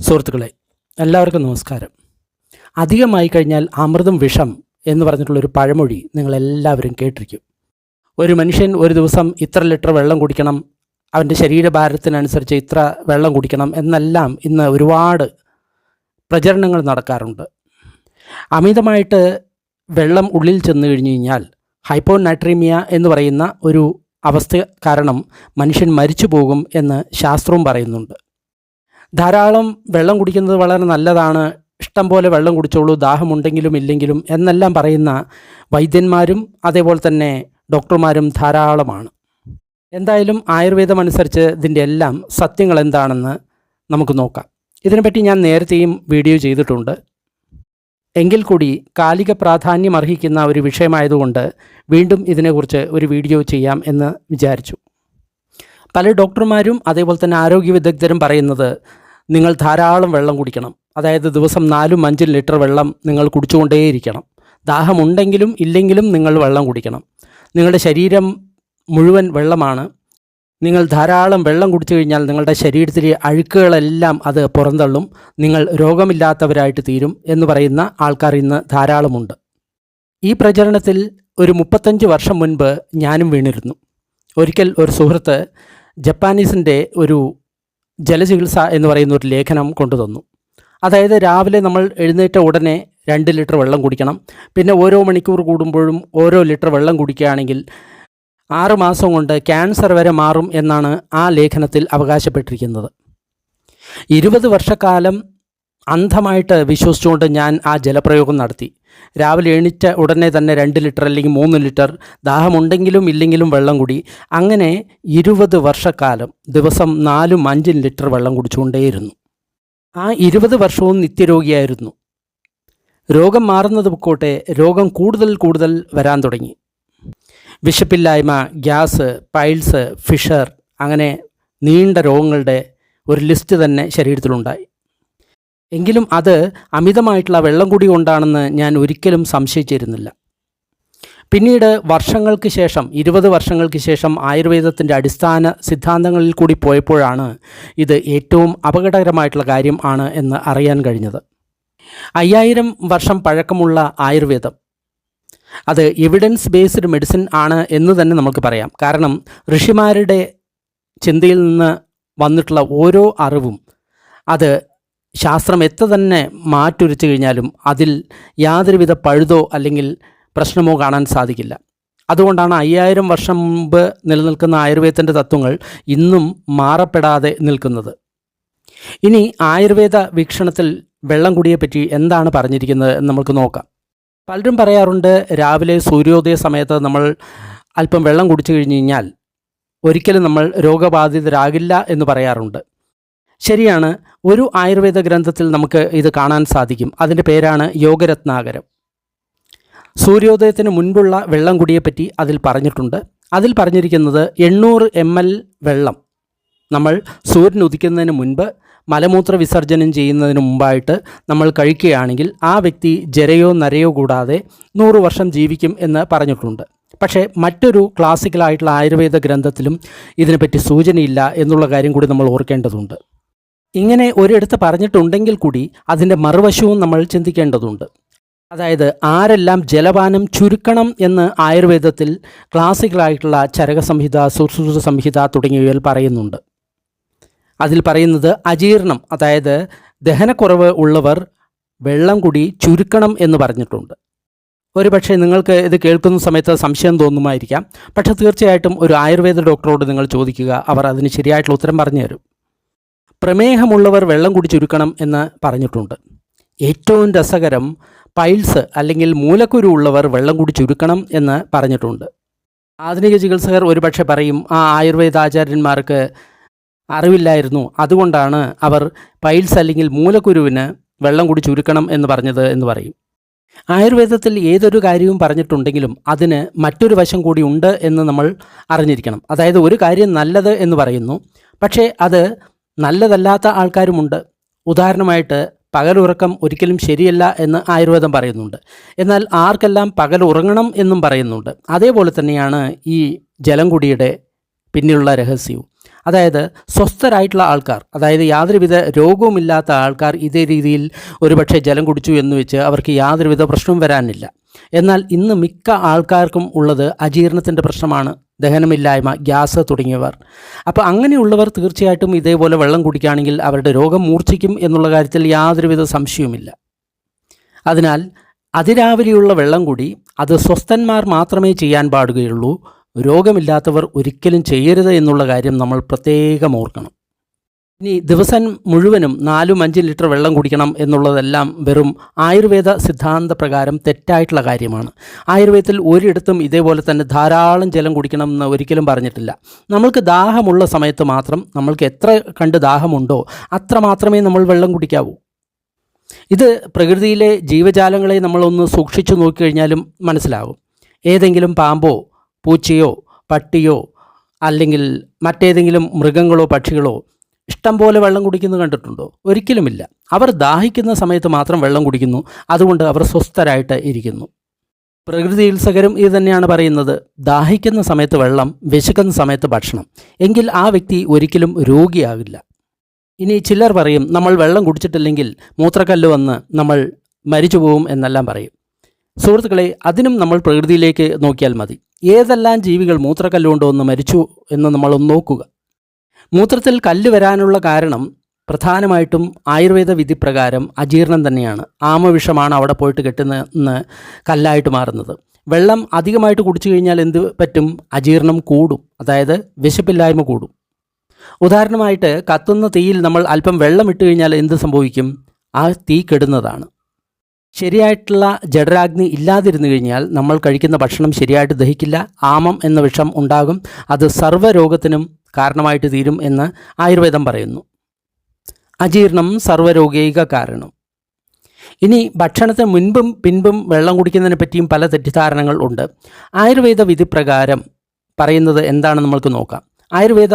സുഹൃത്തുക്കളെ എല്ലാവർക്കും നമസ്കാരം. അധികമായി കഴിഞ്ഞാൽ അമൃതം വിഷം എന്ന് പറഞ്ഞിട്ടുള്ളൊരു പഴമൊഴി നിങ്ങളെല്ലാവരും കേട്ടിരിക്കും. ഒരു മനുഷ്യൻ ഒരു ദിവസം ഇത്ര ലിറ്റർ വെള്ളം കുടിക്കണം അവന്റെ ശരീരഭാരത്തിനനുസരിച്ച് ഇത്ര വെള്ളം കുടിക്കണം എന്നെല്ലാം ഇന്ന് ഒരുപാട് പ്രചരണങ്ങൾ നടക്കാറുണ്ട്. അമിതമായിട്ട് വെള്ളം ഉള്ളിൽ ചെന്ന് കഴിഞ്ഞു കഴിഞ്ഞാൽ ഹൈപ്പോ നാട്രീമിയ എന്ന് പറയുന്ന ഒരു അവസ്ഥ കാരണം മനുഷ്യൻ മരിച്ചു പോകും എന്ന് ശാസ്ത്രവും പറയുന്നുണ്ട്. ധാരാളം വെള്ളം കുടിക്കുന്നത് വളരെ നല്ലതാണ്. ഇഷ്ടം പോലെ വെള്ളം കുടിച്ചോളൂ ദാഹമുണ്ടെങ്കിലും ഇല്ലെങ്കിലും എന്നെല്ലാം പറയുന്ന വൈദ്യന്മാരും അതേപോലെ തന്നെ ഡോക്ടർമാരും ധാരാളമാണ്. എന്തായാലും ആയുർവേദം അനുസരിച്ച് ഇതിന്റെ എല്ലാം സത്യങ്ങൾ എന്താണെന്ന് നമുക്ക് നോക്കാം. ഇതിനെപ്പറ്റി ഞാൻ നേരത്തെയും വീഡിയോ ചെയ്തിട്ടുണ്ട്. എങ്കിൽ കൂടി കാലിക പ്രാധാന്യം അർഹിക്കുന്ന ഒരു വിഷയമായതുകൊണ്ട് വീണ്ടും ഇതിനെക്കുറിച്ച് ഒരു വീഡിയോ ചെയ്യാം എന്ന് വിചാരിച്ചു. പല ഡോക്ടർമാരും അതേപോലെ തന്നെ ആരോഗ്യ വിദഗ്ധരും പറയുന്നത് നിങ്ങൾ ധാരാളം വെള്ളം കുടിക്കണം. അതായത് ദിവസം നാലും അഞ്ചും ലിറ്റർ വെള്ളം നിങ്ങൾ കുടിച്ചുകൊണ്ടേയിരിക്കണം. ദാഹമുണ്ടെങ്കിലും ഇല്ലെങ്കിലും നിങ്ങൾ വെള്ളം കുടിക്കണം. നിങ്ങളുടെ ശരീരം മുഴുവൻ വെള്ളമാണ്. നിങ്ങൾ ധാരാളം വെള്ളം കുടിച്ചു കഴിഞ്ഞാൽ നിങ്ങളുടെ ശരീരത്തിലെ അഴുക്കുകളെല്ലാം അത് പുറന്തള്ളും. നിങ്ങൾ രോഗമില്ലാത്തവരായിട്ട് തീരും എന്ന് പറയുന്ന ആൾക്കാർ ഇന്ന് ധാരാളമുണ്ട്. ഈ പ്രചരണത്തിൽ ഒരു മുപ്പത്തഞ്ച് വർഷം മുൻപ് ഞാനും വീണിരുന്നു. ഒരിക്കൽ ഒരു സുഹൃത്ത് ജപ്പാനീസിന്റെ ഒരു ജലചികിത്സ എന്ന് പറയുന്ന ഒരു ലേഖനം കൊണ്ടുതന്നു അതായത് രാവിലെ നമ്മൾ എഴുന്നേറ്റ ഉടനെ രണ്ട് ലിറ്റർ വെള്ളം കുടിക്കണം. പിന്നെ ഓരോ മണിക്കൂർ കൂടുമ്പോഴും ഓരോ ലിറ്റർ വെള്ളം കുടിക്കുകയാണെങ്കിൽ ആറ് മാസം കൊണ്ട് ക്യാൻസർ വരെ മാറും എന്നാണ് ആ ലേഖനത്തിൽ അവകാശപ്പെട്ടിരിക്കുന്നത്. ഇരുപത് വർഷക്കാലം അന്ധമായിട്ട് വിശ്വസിച്ചുകൊണ്ട് ഞാൻ ആ ജലപ്രയോഗം നടത്തി. രാവിലെ എണീറ്റ ഉടനെ തന്നെ രണ്ട് ലിറ്റർ അല്ലെങ്കിൽ മൂന്ന് ലിറ്റർ ദാഹമുണ്ടെങ്കിലും ഇല്ലെങ്കിലും വെള്ളം കുടി. അങ്ങനെ ഇരുപത് വർഷക്കാലം ദിവസം നാലും അഞ്ചും ലിറ്റർ വെള്ളം കുടിച്ചുകൊണ്ടേയിരുന്നു. ആ ഇരുപത് വർഷവും നിത്യരോഗിയായിരുന്നു. രോഗം മാറുന്നത് പൊക്കോട്ടെ രോഗം കൂടുതൽ കൂടുതൽ വരാൻ തുടങ്ങി. വിശപ്പില്ലായ്മ ഗ്യാസ് പൈൽസ് ഫിഷർ അങ്ങനെ നീണ്ട രോഗങ്ങളുടെ ഒരു ലിസ്റ്റ് തന്നെ ശരീരത്തിലുണ്ടായി. എങ്കിലും അത് അമിതമായിട്ടുള്ള വെള്ളം കൂടി കൊണ്ടാണെന്ന് ഞാൻ ഒരിക്കലും സംശയിച്ചിരുന്നില്ല. പിന്നീട് വർഷങ്ങൾക്ക് ശേഷം ഇരുപത് വർഷങ്ങൾക്ക് ശേഷം ആയുർവേദത്തിന്റെ അടിസ്ഥാന സിദ്ധാന്തങ്ങളിൽ കൂടി പോയപ്പോഴാണ് ഇത് ഏറ്റവും അപകടകരമായിട്ടുള്ള കാര്യം ആണ് എന്ന് അറിയാൻ കഴിഞ്ഞത്. അയ്യായിരം വർഷം പഴക്കമുള്ള ആയുർവേദം. അത് എവിഡൻസ് ബേസ്ഡ് മെഡിസിൻ ആണ് എന്ന് തന്നെ നമുക്ക് പറയാം. കാരണം ഋഷിമാരുടെ ചിന്തയിൽ നിന്ന് വന്നിട്ടുള്ള ഓരോ അറിവും അത് ശാസ്ത്രം എത്ര തന്നെ മാറ്റുരച്ചു കഴിഞ്ഞാലും അതിൽ യാതൊരുവിധ പഴുതോ അല്ലെങ്കിൽ പ്രശ്നമോ കാണാൻ സാധിക്കില്ല. അതുകൊണ്ടാണ് അയ്യായിരം വർഷം മുമ്പ് നിലനിൽക്കുന്ന ആയുർവേദത്തിന്റെ തത്വങ്ങൾ ഇന്നും മാറപ്പെടാതെ നിൽക്കുന്നത്. ഇനി ആയുർവേദ വീക്ഷണത്തിൽ വെള്ളം കുടിയെപ്പറ്റി എന്താണ് പറഞ്ഞിരിക്കുന്നത് എന്ന് നമുക്ക് നോക്കാം. പലരും പറയാറുണ്ട് രാവിലെ സൂര്യോദയ സമയത്ത് നമ്മൾ അല്പം വെള്ളം കുടിച്ചു കഴിഞ്ഞു കഴിഞ്ഞാൽ ഒരിക്കലും നമ്മൾ രോഗബാധിതരാകില്ല എന്ന് പറയാറുണ്ട്. ശരിയാണ്. ഒരു ആയുർവേദ ഗ്രന്ഥത്തിൽ നമുക്ക് ഇത് കാണാൻ സാധിക്കും. അതിന്റെ പേരാണ് യോഗരത്നാകരം. സൂര്യോദയത്തിന് മുൻപുള്ള വെള്ളം കുടിയെപ്പറ്റി അതിൽ പറഞ്ഞിട്ടുണ്ട്. അതിൽ പറഞ്ഞിരിക്കുന്നത് എണ്ണൂറ് എം എൽ വെള്ളം. നമ്മൾ സൂര്യൻ ഉദിക്കുന്നതിന് മുൻപ് മലമൂത്ര വിസർജനം ചെയ്യുന്നതിന് മുമ്പായിട്ട് നമ്മൾ കഴിക്കുകയാണെങ്കിൽ ആ വ്യക്തി ജരയോ നരയോ കൂടാതെ നൂറ് വർഷം ജീവിക്കും എന്ന് പറഞ്ഞിട്ടുണ്ട്. പക്ഷേ മറ്റൊരു ക്ലാസിക്കലായിട്ടുള്ള ആയുർവേദ ഗ്രന്ഥത്തിലും ഇതിനെപ്പറ്റി സൂചനയില്ല എന്നുള്ള കാര്യം കൂടി നമ്മൾ ഓർക്കേണ്ടതുണ്ട്. ഇങ്ങനെ ഒരിടത്ത് പറഞ്ഞിട്ടുണ്ടെങ്കിൽ കൂടി അതിന്റെ മറുവശവും നമ്മൾ ചിന്തിക്കേണ്ടതുണ്ട്. അതായത് ആരെല്ലാം ജലപാനം ചുരുക്കണം എന്ന് ആയുർവേദത്തിൽ ക്ലാസിക്കലായിട്ടുള്ള ചരകസംഹിത സുശ്രൂഷ സംഹിത തുടങ്ങിയവയിൽ പറയുന്നുണ്ട്. അതിൽ പറയുന്നത് അജീർണം അതായത് ദഹനക്കുറവ് ഉള്ളവർ വെള്ളം കൂടി ചുരുക്കണം എന്ന് പറഞ്ഞിട്ടുണ്ട്. ഒരുപക്ഷെ നിങ്ങൾക്ക് ഇത് കേൾക്കുന്ന സമയത്ത് സംശയം തോന്നുമായിരിക്കാം. പക്ഷേ തീർച്ചയായിട്ടും ഒരു ആയുർവേദ ഡോക്ടറോട് നിങ്ങൾ ചോദിക്കുക അവർ അതിന് ശരിയായിട്ടുള്ള ഉത്തരം പറഞ്ഞു തരും. പ്രമേഹമുള്ളവർ വെള്ളം കുടിച്ചുരുക്കണം എന്ന് പറഞ്ഞിട്ടുണ്ട്. ഏറ്റവും രസകരം പൈൽസ് അല്ലെങ്കിൽ മൂലക്കുരു ഉള്ളവർ വെള്ളം കുടിച്ചുരുക്കണം എന്ന് പറഞ്ഞിട്ടുണ്ട്. ആധുനിക ചികിത്സകർ ഒരുപക്ഷെ പറയും ആ ആയുർവേദാചാര്യന്മാർക്ക് അറിവില്ലായിരുന്നു. അതുകൊണ്ടാണ് അവർ പൈൽസ് അല്ലെങ്കിൽ മൂലക്കുരുവിന് വെള്ളം കൂടി ചുരുക്കണം എന്ന് പറഞ്ഞത് എന്ന് പറയും. ആയുർവേദത്തിൽ ഏതൊരു കാര്യവും പറഞ്ഞിട്ടുണ്ടെങ്കിലും അതിന് മറ്റൊരു വശം കൂടി ഉണ്ട് എന്ന് നമ്മൾ അറിഞ്ഞിരിക്കണം. അതായത് ഒരു കാര്യം നല്ലത് എന്ന് പറയുന്നു. പക്ഷേ അത് നല്ലതല്ലാത്ത ആൾക്കാരുമുണ്ട്. ഉദാഹരണമായിട്ട് പകലുറക്കം ഒരിക്കലും ശരിയല്ല എന്ന് ആയുർവേദം പറയുന്നുണ്ട്. എന്നാൽ ആർക്കെല്ലാം പകൽ ഉറങ്ങണം എന്നും പറയുന്നുണ്ട്. അതേപോലെ തന്നെയാണ് ഈ ജലം കുടിയുടെ പിന്നിലുള്ള രഹസ്യവും. അതായത് സ്വസ്ഥരായിട്ടുള്ള ആൾക്കാർ അതായത് യാതൊരുവിധ രോഗവുമില്ലാത്ത ആൾക്കാർ ഇതേ രീതിയിൽ ഒരുപക്ഷെ ജലം കുടിച്ചു എന്ന് വെച്ച് അവർക്ക് യാതൊരുവിധ പ്രശ്നവും വരാനില്ല. എന്നാൽ ഇന്ന് മിക്ക ആൾക്കാർക്കും ഉള്ളത് അജീർണത്തിന്റെ പ്രശ്നമാണ് ദഹനമില്ലായ്മ ഗ്യാസ് തുടങ്ങിയവർ. അപ്പോൾ അങ്ങനെയുള്ളവർ തീർച്ചയായിട്ടും ഇതേപോലെ വെള്ളം കുടിക്കുകയാണെങ്കിൽ അവരുടെ രോഗം മൂർച്ഛിക്കും എന്നുള്ള കാര്യത്തിൽ യാതൊരുവിധ സംശയവുമില്ല. അതിനാൽ അതിരാവിലെയുള്ള വെള്ളം കൂടി അത് സ്വസ്ഥന്മാർ മാത്രമേ ചെയ്യാൻ പാടുകയുള്ളൂ. രോഗമില്ലാത്തവർ ഒരിക്കലും ചെയ്യരുത് എന്നുള്ള കാര്യം നമ്മൾ പ്രത്യേകം ഓർക്കണം. ഇനി ദിവസം മുഴുവനും നാലും അഞ്ച് ലിറ്റർ വെള്ളം കുടിക്കണം എന്നുള്ളതെല്ലാം വെറും ആയുർവേദ സിദ്ധാന്ത പ്രകാരം തെറ്റായിട്ടുള്ള കാര്യമാണ്. ആയുർവേദത്തിൽ ഒരിടത്തും ഇതേപോലെ തന്നെ ധാരാളം ജലം കുടിക്കണം എന്ന് ഒരിക്കലും പറഞ്ഞിട്ടില്ല. നമ്മൾക്ക് ദാഹമുള്ള സമയത്ത് മാത്രം നമ്മൾക്ക് എത്ര കണ്ട് ദാഹമുണ്ടോ അത്ര മാത്രമേ നമ്മൾ വെള്ളം കുടിക്കാവൂ. ഇത് പ്രകൃതിയിലെ ജീവജാലങ്ങളെ നമ്മളൊന്ന് സൂക്ഷിച്ചു നോക്കിക്കഴിഞ്ഞാലും മനസ്സിലാവും. ഏതെങ്കിലും പാമ്പോ പൂച്ചയോ പട്ടിയോ അല്ലെങ്കിൽ മറ്റേതെങ്കിലും മൃഗങ്ങളോ പക്ഷികളോ ഇഷ്ടം പോലെ വെള്ളം കുടിക്കുന്നത് കണ്ടിട്ടുണ്ടോ? ഒരിക്കലുമില്ല. അവർ ദാഹിക്കുന്ന സമയത്ത് മാത്രം വെള്ളം കുടിക്കുന്നു. അതുകൊണ്ട് അവർ സ്വസ്ഥരായിട്ട് ഇരിക്കുന്നു. പ്രകൃതി ഉത്സകരും ഇത് തന്നെയാണ് പറയുന്നത്. ദാഹിക്കുന്ന സമയത്ത് വെള്ളം വിശക്കുന്ന സമയത്ത് ഭക്ഷണം. എങ്കിൽ ആ വ്യക്തി ഒരിക്കലും രോഗിയാകില്ല. ഇനി ചിലർ പറയും നമ്മൾ വെള്ളം കുടിച്ചിട്ടില്ലെങ്കിൽ മൂത്രക്കല്ല് വന്ന് നമ്മൾ മരിച്ചു പോകും എന്നെല്ലാം പറയും. സുഹൃത്തുക്കളെ അതിനും നമ്മൾ പ്രകൃതിയിലേക്ക് നോക്കിയാൽ മതി. ഏതെല്ലാം ജീവികൾ മൂത്രക്കല്ലുകൊണ്ടോ ഒന്ന് മരിച്ചു എന്ന് നമ്മളൊന്ന് നോക്കുക. മൂത്രത്തിൽ കല്ല് വരാനുള്ള കാരണം പ്രധാനമായിട്ടും ആയുർവേദ വിധി പ്രകാരം അജീർണം തന്നെയാണ്. ആമവിഷമാണ് അവിടെ പോയിട്ട് കെട്ടുന്ന കല്ലായിട്ട് മാറുന്നത്. വെള്ളം അധികമായിട്ട് കുടിച്ചു കഴിഞ്ഞാൽ എന്ത് പറ്റും? അജീർണം കൂടും. അതായത് വിശപ്പില്ലായ്മ കൂടും. ഉദാഹരണമായിട്ട് കത്തുന്ന തീയിൽ നമ്മൾ അല്പം വെള്ളം ഇട്ട് കഴിഞ്ഞാൽ എന്ത് സംഭവിക്കും? ആ തീ കെടുന്നതാണ്. ശരിയായിട്ടുള്ള ജഡരാഗ്നി ഇല്ലാതിരുന്നു കഴിഞ്ഞാൽ നമ്മൾ കഴിക്കുന്ന ഭക്ഷണം ശരിയായിട്ട് ദഹിക്കില്ല. ആമം എന്ന വിഷം ഉണ്ടാകും. അത് സർവരോഗത്തിനും കാരണമായിട്ട് തീരും എന്ന് ആയുർവേദം പറയുന്നു. അജീർണം സർവരോഗൈക കാരണം. ഇനി ഭക്ഷണത്തിന് മുൻപും പിൻപും വെള്ളം കുടിക്കുന്നതിനെ പറ്റിയും പല തെറ്റിദ്ധാരണകൾ ഉണ്ട്. ആയുർവേദ വിധി പ്രകാരം പറയുന്നത് എന്താണെന്ന് നമ്മൾക്ക് നോക്കാം. ആയുർവേദ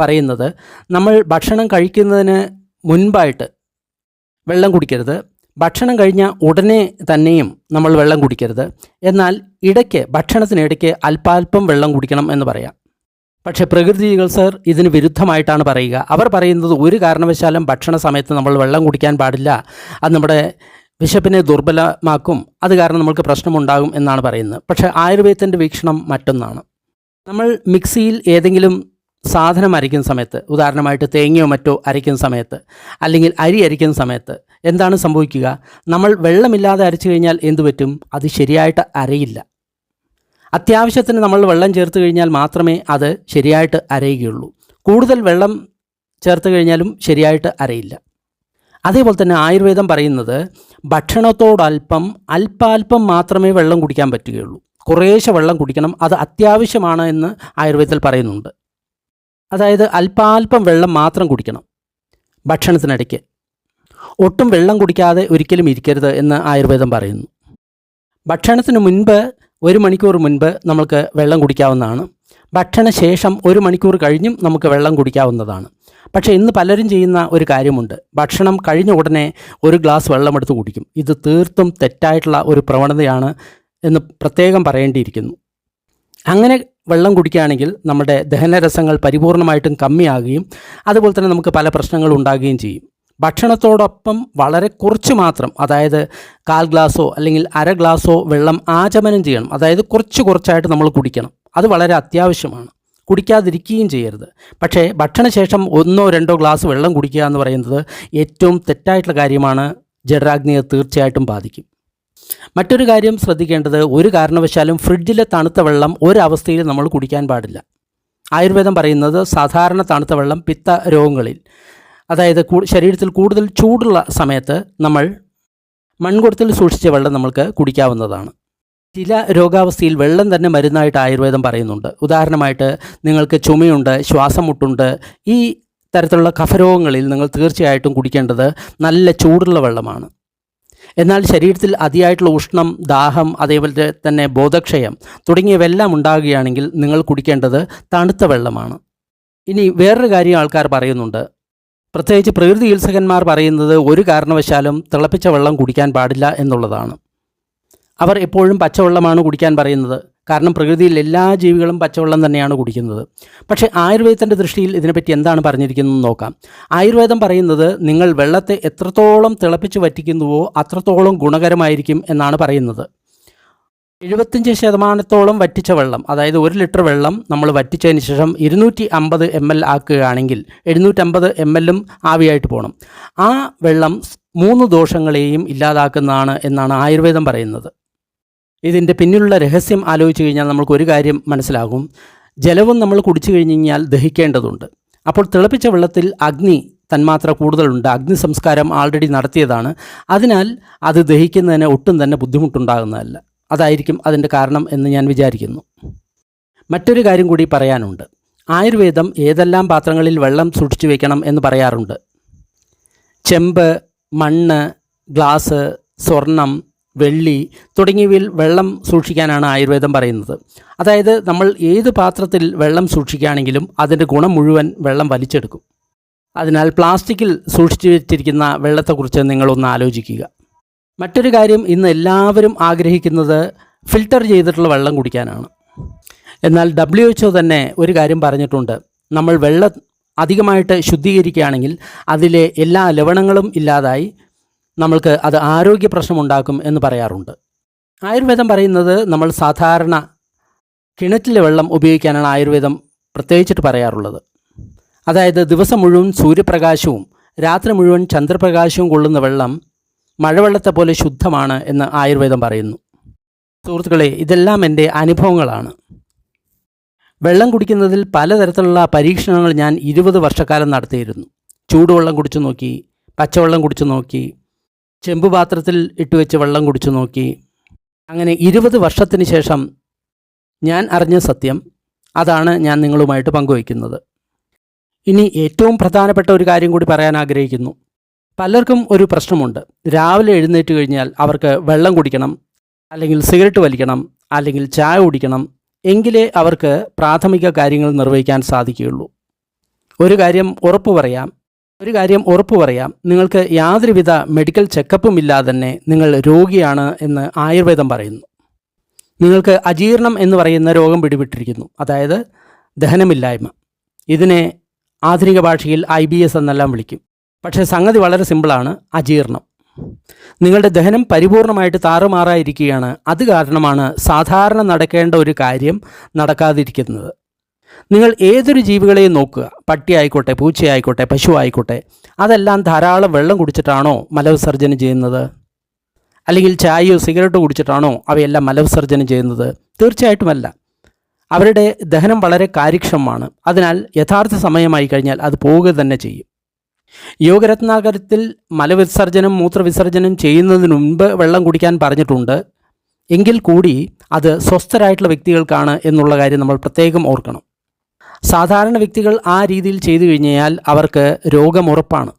പറയുന്നത് നമ്മൾ ഭക്ഷണം കഴിക്കുന്നതിന് മുൻപായിട്ട് വെള്ളം കുടിക്കരുത്. ഭക്ഷണം കഴിഞ്ഞ ഉടനെ തന്നെയും നമ്മൾ വെള്ളം കുടിക്കരുത്. എന്നാൽ ഇടയ്ക്ക് ഭക്ഷണത്തിനിടയ്ക്ക് അല്പാൽപ്പം വെള്ളം കുടിക്കണം എന്ന് പറയാം. പക്ഷേ പ്രകൃതി സർ ഇതിന് വിരുദ്ധമായിട്ടാണ് പറയുക. അവർ പറയുന്നത് ഒരു കാരണവശാലും ഭക്ഷണ സമയത്ത് നമ്മൾ വെള്ളം കുടിക്കാൻ പാടില്ല. അത് നമ്മുടെ വിശപ്പിനെ ദുർബലമാക്കും. അത് കാരണം നമുക്ക് പ്രശ്നമുണ്ടാകും എന്നാണ് പറയുന്നത്. പക്ഷേ ആയുർവേദത്തിന്റെ വീക്ഷണം മറ്റൊന്നാണ്. നമ്മൾ മിക്സിയിൽ ഏതെങ്കിലും സാധനം അരയ്ക്കുന്ന സമയത്ത് ഉദാഹരണമായിട്ട് തേങ്ങയോ മറ്റോ അരയ്ക്കുന്ന സമയത്ത് അല്ലെങ്കിൽ അരി അരയ്ക്കുന്ന സമയത്ത് എന്താണ് സംഭവിക്കുക? നമ്മൾ വെള്ളമില്ലാതെ അരച്ചു കഴിഞ്ഞാൽ എന്തു പറ്റും? അത് ശരിയായിട്ട് അരയില്ല. അത്യാവശ്യത്തിന് നമ്മൾ വെള്ളം ചേർത്ത് കഴിഞ്ഞാൽ മാത്രമേ അത് ശരിയായിട്ട് അരയുകയുള്ളൂ. കൂടുതൽ വെള്ളം ചേർത്ത് കഴിഞ്ഞാലും ശരിയായിട്ട് അരയില്ല. അതേപോലെ തന്നെ ആയുർവേദം പറയുന്നത് ഭക്ഷണത്തോടൽപ്പം അല്പാൽപ്പം മാത്രമേ വെള്ളം കുടിക്കാൻ പറ്റുകയുള്ളൂ. കുറേശ്ശെ വെള്ളം കുടിക്കണം അത് അത്യാവശ്യമാണ് എന്ന് ആയുർവേദത്തിൽ പറയുന്നുണ്ട്. അതായത് അല്പാൽപ്പം വെള്ളം മാത്രം കുടിക്കണം ഭക്ഷണത്തിനിടയ്ക്ക്. ഒട്ടും വെള്ളം കുടിക്കാതെ ഒരിക്കലും ഇരിക്കരുത് എന്ന് ആയുർവേദം പറയുന്നു. ഭക്ഷണത്തിന് മുൻപ് ഒരു മണിക്കൂർ മുൻപ് നമുക്ക് വെള്ളം കുടിക്കാവുന്നതാണ്. ഭക്ഷണശേഷം ഒരു മണിക്കൂർ കഴിഞ്ഞും നമുക്ക് വെള്ളം കുടിക്കാവുന്നതാണ്. പക്ഷേ ഇന്ന് പലരും ചെയ്യുന്ന ഒരു കാര്യമുണ്ട്. ഭക്ഷണം കഴിഞ്ഞ ഉടനെ ഒരു ഗ്ലാസ് വെള്ളമെടുത്ത് കുടിക്കും. ഇത് തീർത്തും തെറ്റായിട്ടുള്ള ഒരു പ്രവണതയാണ് എന്ന് പ്രത്യേകം പറയേണ്ടിയിരിക്കുന്നു. അങ്ങനെ വെള്ളം കുടിക്കുകയാണെങ്കിൽ നമ്മുടെ ദഹനരസങ്ങൾ പരിപൂർണമായിട്ടും കമ്മിയാകുകയും അതുപോലെ തന്നെ നമുക്ക് പല പ്രശ്നങ്ങളും ഉണ്ടാകുകയും ചെയ്യും. ഭക്ഷണത്തോടൊപ്പം വളരെ കുറച്ച് മാത്രം അതായത് കാൽ ഗ്ലാസോ അല്ലെങ്കിൽ അര ഗ്ലാസോ വെള്ളം ആചമനം ചെയ്യണം. അതായത് കുറച്ച് കുറച്ചായിട്ട് നമ്മൾ കുടിക്കണം. അത് വളരെ അത്യാവശ്യമാണ്. കുടിക്കാതിരിക്കുകയും ചെയ്യരുത്. പക്ഷേ ഭക്ഷണശേഷം ഒന്നോ രണ്ടോ ഗ്ലാസ് വെള്ളം കുടിക്കുക എന്ന് പറയുന്നത് ഏറ്റവും തെറ്റായിട്ടുള്ള കാര്യമാണ്. ജഡരാഗ്നിയെ തീർച്ചയായിട്ടും ബാധിക്കും. മറ്റൊരു കാര്യം ശ്രദ്ധിക്കേണ്ടത് ഒരു കാരണവശാലും ഫ്രിഡ്ജിലെ തണുത്ത വെള്ളം ഒരവസ്ഥയിൽ നമ്മൾ കുടിക്കാൻ പാടില്ല. ആയുർവേദം പറയുന്നത് സാധാരണ തണുത്ത വെള്ളം പിത്ത രോഗങ്ങളിൽ. അതായത് ശരീരത്തിൽ കൂടുതൽ ചൂടുള്ള സമയത്ത് നമ്മൾ മൺകുടത്തിൽ സൂക്ഷിച്ച വെള്ളം നമ്മൾക്ക് കുടിക്കാവുന്നതാണ്. ചില രോഗാവസ്ഥയിൽ വെള്ളം തന്നെ മരുന്നായിട്ട് ആയുർവേദം പറയുന്നുണ്ട്. ഉദാഹരണമായിട്ട് നിങ്ങൾക്ക് ചുമയുണ്ട് ശ്വാസം മുട്ടുണ്ട് ഈ തരത്തിലുള്ള കഫരോഗങ്ങളിൽ നിങ്ങൾ തീർച്ചയായിട്ടും കുടിക്കേണ്ടത് നല്ല ചൂടുള്ള വെള്ളമാണ്. എന്നാൽ ശരീരത്തിൽ അതിയായിട്ടുള്ള ഉഷ്ണം ദാഹം അതേപോലെ തന്നെ ബോധക്ഷയം തുടങ്ങിയവെല്ലാം ഉണ്ടാകുകയാണെങ്കിൽ നിങ്ങൾ കുടിക്കേണ്ടത് തണുത്ത വെള്ളമാണ്. ഇനി വേറൊരു കാര്യം ആൾക്കാർ പറയുന്നുണ്ട്. പ്രത്യേകിച്ച് പ്രകൃതി ചികിത്സകന്മാർ പറയുന്നത് ഒരു കാരണവശാലും തിളപ്പിച്ച വെള്ളം കുടിക്കാൻ പാടില്ല എന്നുള്ളതാണ്. അവർ എപ്പോഴും പച്ചവെള്ളമാണ് കുടിക്കാൻ പറയുന്നത്. കാരണം പ്രകൃതിയിൽ എല്ലാ ജീവികളും പച്ചവെള്ളം തന്നെയാണ് കുടിക്കുന്നത്. പക്ഷേ ആയുർവേദത്തിന്റെ ദൃഷ്ടിയിൽ ഇതിനെപ്പറ്റി എന്താണ് പറഞ്ഞിരിക്കുന്നതെന്ന് നോക്കാം. ആയുർവേദം പറയുന്നത് നിങ്ങൾ വെള്ളത്തെ എത്രത്തോളം തിളപ്പിച്ച് വറ്റിക്കുന്നുവോ അത്രത്തോളം ഗുണകരമായിരിക്കും എന്നാണ് പറയുന്നത്. എഴുപത്തഞ്ച് ശതമാനത്തോളം വറ്റിച്ച വെള്ളം അതായത് ഒരു ലിറ്റർ വെള്ളം നമ്മൾ വറ്റിച്ചതിന് ശേഷം ഇരുന്നൂറ്റി അമ്പത് എം എൽ ആക്കുകയാണെങ്കിൽ എഴുന്നൂറ്റമ്പത് എം എല്ലും ആവിയായിട്ട് പോകണം ആ വെള്ളം മൂന്ന് ദോഷങ്ങളെയും ഇല്ലാതാക്കുന്നതാണ് എന്നാണ് ആയുർവേദം പറയുന്നത്. ഇതിന്റെ പിന്നിലുള്ള രഹസ്യം ആലോചിച്ച് കഴിഞ്ഞാൽ നമുക്ക് ഒരു കാര്യം മനസ്സിലാകും. ജലവും നമ്മൾ കുടിച്ചു കഴിഞ്ഞ് കഴിഞ്ഞാൽ ദഹിക്കേണ്ടതുണ്ട്. അപ്പോൾ തിളപ്പിച്ച വെള്ളത്തിൽ അഗ്നി തന്മാത്ര കൂടുതലുണ്ട്. അഗ്നി സംസ്കാരം ആൾറെഡി നടത്തിയതാണ്. അതിനാൽ അത് ദഹിക്കുന്നതിന് ഒട്ടും തന്നെ ബുദ്ധിമുട്ടുണ്ടാകുന്നതല്ല. അതായിരിക്കും അതിന്റെ കാരണം എന്ന് ഞാൻ വിചാരിക്കുന്നു. മറ്റൊരു കാര്യം കൂടി പറയാനുണ്ട്. ആയുർവേദം ഏതെല്ലാം പാത്രങ്ങളിൽ വെള്ളം സൂക്ഷിച്ചു വയ്ക്കണം എന്ന് പറയാറുണ്ട്. ചെമ്പ് മണ്ണ് ഗ്ലാസ് സ്വർണം വെള്ളി തുടങ്ങിയവയിൽ വെള്ളം സൂക്ഷിക്കാനാണ് ആയുർവേദം പറയുന്നത്. അതായത് നമ്മൾ ഏത് പാത്രത്തിൽ വെള്ളം സൂക്ഷിക്കുകയാണെങ്കിലും അതിന്റെ ഗുണം മുഴുവൻ വെള്ളം വലിച്ചെടുക്കും. അതിനാൽ പ്ലാസ്റ്റിക്കിൽ സൂക്ഷിച്ചു വെച്ചിരിക്കുന്ന വെള്ളത്തെക്കുറിച്ച് നിങ്ങളൊന്ന് ആലോചിക്കുക. മറ്റൊരു കാര്യം ഇന്ന് എല്ലാവരും ആഗ്രഹിക്കുന്നത് ഫിൽട്ടർ ചെയ്തിട്ടുള്ള വെള്ളം കുടിക്കാനാണ്. എന്നാൽ ഡബ്ല്യു എച്ച് തന്നെ ഒരു കാര്യം പറഞ്ഞിട്ടുണ്ട്. നമ്മൾ വെള്ളം അധികമായിട്ട് ശുദ്ധീകരിക്കുകയാണെങ്കിൽ അതിലെ എല്ലാ ലവണങ്ങളും ഇല്ലാതായി നമ്മൾക്ക് അത് ആരോഗ്യ പ്രശ്നമുണ്ടാക്കും എന്ന് പറയാറുണ്ട്. ആയുർവേദം പറയുന്നത് നമ്മൾ സാധാരണ കിണറ്റിലെ വെള്ളം ഉപയോഗിക്കാനാണ് ആയുർവേദം പ്രത്യേകിച്ചിട്ട് പറയാറുള്ളത്. അതായത് ദിവസം മുഴുവൻ സൂര്യപ്രകാശവും രാത്രി മുഴുവൻ ചന്ദ്രപ്രകാശവും കൊള്ളുന്ന വെള്ളം മഴവെള്ളത്തെ പോലെ ശുദ്ധമാണ് എന്ന് ആയുർവേദം പറയുന്നു. സുഹൃത്തുക്കളെ ഇതെല്ലാം എന്റെ അനുഭവങ്ങളാണ്. വെള്ളം കുടിക്കുന്നതിൽ പലതരത്തിലുള്ള പരീക്ഷണങ്ങൾ ഞാൻ ഇരുപത് വർഷക്കാലം നടത്തിയിരുന്നു. ചൂടുവെള്ളം കുടിച്ചു നോക്കി പച്ചവെള്ളം കുടിച്ചു നോക്കി ചെമ്പ് പാത്രത്തിൽ ഇട്ട് വെച്ച് വെള്ളം കുടിച്ചു നോക്കി. അങ്ങനെ ഇരുപത് വർഷത്തിന് ശേഷം ഞാൻ അറിഞ്ഞ സത്യം അതാണ് ഞാൻ നിങ്ങളുമായിട്ട് പങ്കുവയ്ക്കുന്നത്. ഇനി ഏറ്റവും പ്രധാനപ്പെട്ട ഒരു കാര്യം കൂടി പറയാൻ ആഗ്രഹിക്കുന്നു. പലർക്കും ഒരു പ്രശ്നമുണ്ട്. രാവിലെ എഴുന്നേറ്റ് കഴിഞ്ഞാൽ അവർക്ക് വെള്ളം കുടിക്കണം അല്ലെങ്കിൽ സിഗരറ്റ് വലിക്കണം അല്ലെങ്കിൽ ചായ കുടിക്കണം. എങ്കിലേ അവർക്ക് പ്രാഥമിക കാര്യങ്ങൾ നിർവഹിക്കാൻ സാധിക്കുകയുള്ളൂ. ഒരു കാര്യം ഉറപ്പു പറയാം. ഒരു കാര്യം ഉറപ്പു പറയാം. നിങ്ങൾക്ക് യാതൊരുവിധ മെഡിക്കൽ ചെക്കപ്പും ഇല്ലാതെ തന്നെ നിങ്ങൾ രോഗിയാണ് എന്ന് ആയുർവേദം പറയുന്നു. നിങ്ങൾക്ക് അജീർണം എന്ന് പറയുന്ന രോഗം പിടിപെട്ടിരിക്കുന്നു. അതായത് ദഹനമില്ലായ്മ. ഇതിനെ ആധുനിക ഭാഷയിൽ ഐ ബി എസ് എന്നെല്ലാം വിളിക്കും. പക്ഷേ സംഗതി വളരെ സിമ്പിളാണ്. അജീർണം. നിങ്ങളുടെ ദഹനം പരിപൂർണമായിട്ട് താറുമാറായിരിക്കുകയാണ്. അത് കാരണമാണ് സാധാരണ നടക്കേണ്ട ഒരു കാര്യം നടക്കാതിരിക്കുന്നത്. നിങ്ങൾ ഏതൊരു ജീവികളെയും നോക്കുക. പട്ടി ആയിക്കോട്ടെ പൂച്ചയായിക്കോട്ടെ പശു ആയിക്കോട്ടെ അതെല്ലാം ധാരാളം വെള്ളം കുടിച്ചിട്ടാണോ മലവിസർജനം ചെയ്യുന്നത്? അല്ലെങ്കിൽ ചായയോ സിഗരറ്റോ കുടിച്ചിട്ടാണോ അവയെല്ലാം മലവിസർജനം ചെയ്യുന്നത്? തീർച്ചയായിട്ടുമല്ല അവരുടെ ദഹനം വളരെ കാര്യക്ഷമമാണ്. അതിനാൽ യഥാർത്ഥ സമയമായി കഴിഞ്ഞാൽ അത് പോവുക തന്നെ ചെയ്യും. യോഗരത്നാകരത്തിൽ മലവിസർജനം മൂത്രവിസർജനം ചെയ്യുന്നതിന് മുൻപ് വെള്ളം കുടിക്കാൻ പറഞ്ഞിട്ടുണ്ട്. എങ്കിൽ കൂടി അത് സ്വസ്ഥരായിട്ടുള്ള വ്യക്തികൾക്കാണ് എന്നുള്ള കാര്യം നമ്മൾ പ്രത്യേകം ഓർക്കണം. സാധാരണ വ്യക്തികൾ ആ രീതിയിൽ ചെയ്തു കഴിഞ്ഞാൽ അവർക്ക് രോഗമുറപ്പാണ്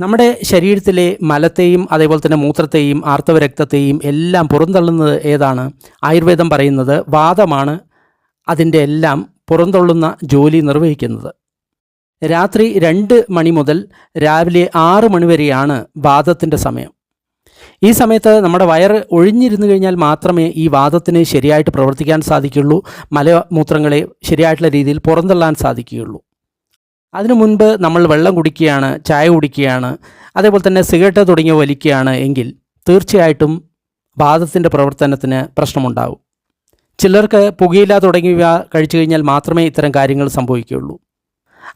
നമ്മുടെ ശരീരത്തിലെ മലത്തെയും അതേപോലെ തന്നെ മൂത്രത്തെയും ആർത്തവ രക്തത്തെയും എല്ലാം പുറന്തള്ളുന്നത് ഏതാണ്? ആയുർവേദം പറയുന്നത് വാദമാണ്. അതിന്റെ എല്ലാം പുറന്തള്ളുന്ന ജോലി നിർവഹിക്കുന്നത്. രാത്രി രണ്ട് മണി മുതൽ രാവിലെ ആറ് മണി വരെയാണ് വാദത്തിന്റെ സമയം. ഈ സമയത്ത് നമ്മുടെ വയറ് ഒഴിഞ്ഞിരുന്നു കഴിഞ്ഞാൽ മാത്രമേ ഈ വാദത്തിന് ശരിയായിട്ട് പ്രവർത്തിക്കാൻ സാധിക്കുള്ളൂ മലമൂത്രങ്ങളെ ശരിയായിട്ടുള്ള രീതിയിൽ പുറന്തള്ളാൻ സാധിക്കുകയുള്ളൂ. അതിനു മുൻപ് നമ്മൾ വെള്ളം കുടിക്കുകയാണ് ചായ കുടിക്കുകയാണ് അതേപോലെ തന്നെ സിഗരറ്റ് തുടങ്ങിയ വലിക്കുകയാണ് എങ്കിൽ തീർച്ചയായിട്ടും വാദത്തിന്റെ പ്രവർത്തനത്തിന് പ്രശ്നമുണ്ടാകും. ചിലർക്ക് പുകയില തുടങ്ങിയവ കഴിച്ചു കഴിഞ്ഞാൽ മാത്രമേ ഇത്തരം കാര്യങ്ങൾ സംഭവിക്കുകയുള്ളൂ.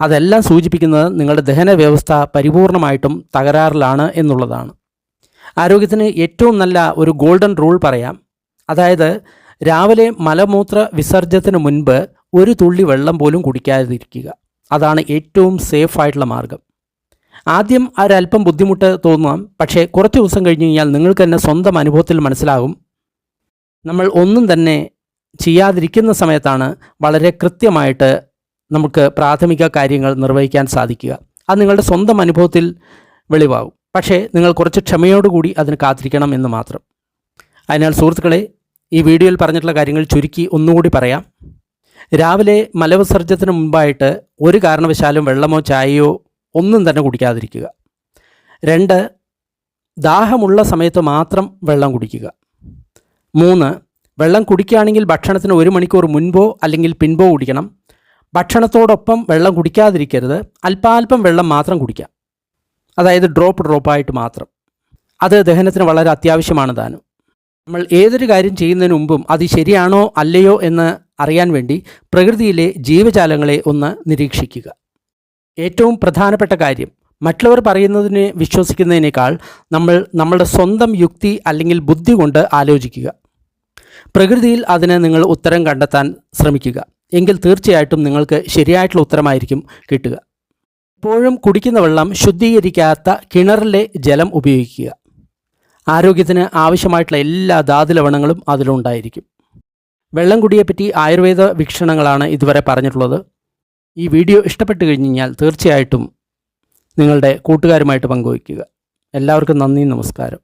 അതെല്ലാം സൂചിപ്പിക്കുന്നത് നിങ്ങളുടെ ദഹന വ്യവസ്ഥ പരിപൂർണമായിട്ടും തകരാറിലാണ് എന്നുള്ളതാണ്. ആരോഗ്യത്തിന് ഏറ്റവും നല്ല ഒരു ഗോൾഡൻ റൂൾ പറയാം. അതായത് രാവിലെ മലമൂത്ര വിസർജ്യത്തിന് മുൻപ് ഒരു തുള്ളി വെള്ളം പോലും കുടിക്കാതിരിക്കുക. അതാണ് ഏറ്റവും സേഫ് ആയിട്ടുള്ള മാർഗം. ആദ്യം ഒരല്പം ബുദ്ധിമുട്ട് തോന്നാം പക്ഷേ കുറച്ച് ദിവസം കഴിഞ്ഞ് കഴിഞ്ഞാൽ നിങ്ങൾക്ക് തന്നെ സ്വന്തം അനുഭവത്തിൽ മനസ്സിലാകും. നമ്മൾ ഒന്നും തന്നെ ചെയ്യാതിരിക്കുന്ന സമയത്താണ് വളരെ കൃത്യമായിട്ട് നമുക്ക് പ്രാഥമിക കാര്യങ്ങൾ നിർവഹിക്കാൻ സാധിക്കുക. അത് നിങ്ങളുടെ സ്വന്തം അനുഭവത്തിൽ വെളിവാകും. പക്ഷേ നിങ്ങൾ കുറച്ച് ക്ഷമയോടുകൂടി അതിന് കാത്തിരിക്കണം എന്ന് മാത്രം. അതിനാൽ സുഹൃത്തുക്കളെ ഈ വീഡിയോയിൽ പറഞ്ഞിട്ടുള്ള കാര്യങ്ങൾ ചുരുക്കി ഒന്നുകൂടി പറയാം. രാവിലെ മലവിസർജത്തിന് മുമ്പായിട്ട് ഒരു കാരണവശാലും വെള്ളമോ ചായയോ ഒന്നും തന്നെ കുടിക്കാതിരിക്കുക. രണ്ട് ദാഹമുള്ള സമയത്ത് മാത്രം വെള്ളം കുടിക്കുക. മൂന്ന് വെള്ളം കുടിക്കുകയാണെങ്കിൽ ഭക്ഷണത്തിന് ഒരു മണിക്കൂർ മുൻപോ അല്ലെങ്കിൽ പിൻപോ കുടിക്കണം. ഭക്ഷണത്തോടൊപ്പം വെള്ളം കുടിക്കാതിരിക്കരുത്. അല്പാൽപ്പം വെള്ളം മാത്രം കുടിക്കാം. അതായത് ഡ്രോപ്പ് ഡ്രോപ്പായിട്ട് മാത്രം. അത് ദഹനത്തിന് വളരെ അത്യാവശ്യമാണ് താനും. നമ്മൾ ഏതൊരു കാര്യം ചെയ്യുന്നതിന് മുമ്പും അത് ശരിയാണോ അല്ലയോ എന്ന് അറിയാൻ വേണ്ടി പ്രകൃതിയിലെ ജീവജാലങ്ങളെ ഒന്ന് നിരീക്ഷിക്കുക. ഏറ്റവും പ്രധാനപ്പെട്ട കാര്യം മറ്റുള്ളവർ പറയുന്നതിനെ വിശ്വസിക്കുന്നതിനേക്കാൾ നമ്മൾ നമ്മളുടെ സ്വന്തം യുക്തി അല്ലെങ്കിൽ ബുദ്ധി കൊണ്ട് ആലോചിക്കുക. പ്രകൃതിയിൽ അതിന് നിങ്ങൾ ഉത്തരം കണ്ടെത്താൻ ശ്രമിക്കുക. എങ്കിൽ തീർച്ചയായിട്ടും നിങ്ങൾക്ക് ശരിയായിട്ടുള്ള ഉത്തരമായിരിക്കും കിട്ടുക. എപ്പോഴും കുടിക്കുന്ന വെള്ളം ശുദ്ധീകരിക്കാത്ത കിണറിലെ ജലം ഉപയോഗിക്കുക. ആരോഗ്യത്തിന് ആവശ്യമായിട്ടുള്ള എല്ലാ ധാതുലവണങ്ങളും അതിലുണ്ടായിരിക്കും. വെള്ളം കുടിയെപ്പറ്റി ആയുർവേദ വീക്ഷണങ്ങളാണ് ഇതുവരെ പറഞ്ഞിട്ടുള്ളത്. ഈ വീഡിയോ ഇഷ്ടപ്പെട്ട് കഴിഞ്ഞാൽ തീർച്ചയായിട്ടും നിങ്ങളുടെ കൂട്ടുകാരുമായിട്ട് പങ്കുവയ്ക്കുക. എല്ലാവർക്കും നന്ദി നമസ്കാരം.